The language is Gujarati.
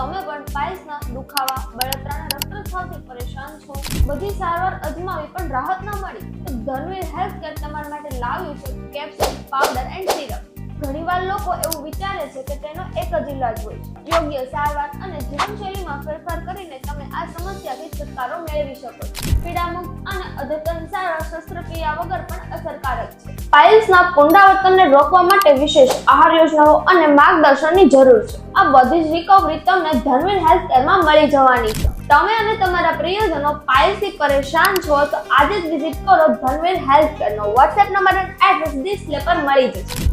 તમે પણ પાઇલ્સના દુખાવા, બળતરાના રક્તસ્રાવથી પરેશાન છો. બધી સારવાર અજમાવી પણ રાહત ન મળી. તો ધનવીર હેલ્થ કેર તમારા માટે લાવ્યું છે કેપ્સ્યુલ પાવડર એન્ડ સિરપ. ઘણીવાર લોકો એવું વિચારે છે કે તેનો એક જ ઇલાજ હોય છે. યોગ્ય સારવાર અને જીવનશૈલીમાં ફેરફાર કરીને તમે આ સમસ્યાથી છુટકારો મેળવી શકો છો. પીડામુક્ત અને સારવાર શસ્ત્રક્રિયા વગર પણ અસરકારક છે. પાઇલ્સના પુનરાવર્તનને રોકવા માટે વિશેષ આહાર યોજનાઓ અને માર્ગદર્શનની જરૂર છે. આ બધી જ રિકવરી તમને ધર્મીન હેલ્થ કેરમાં મળી જવાની છે. તમે અને તમારા પ્રિયજનો પાઇલ્સથી પરેશાન છો તો આજે જ વિઝિટ કરો ધર્મીન હેલ્થ કેરનો વોટ્સએપ નંબર એડ્રેસ ડિસ્પ્લે પર મળી જશે.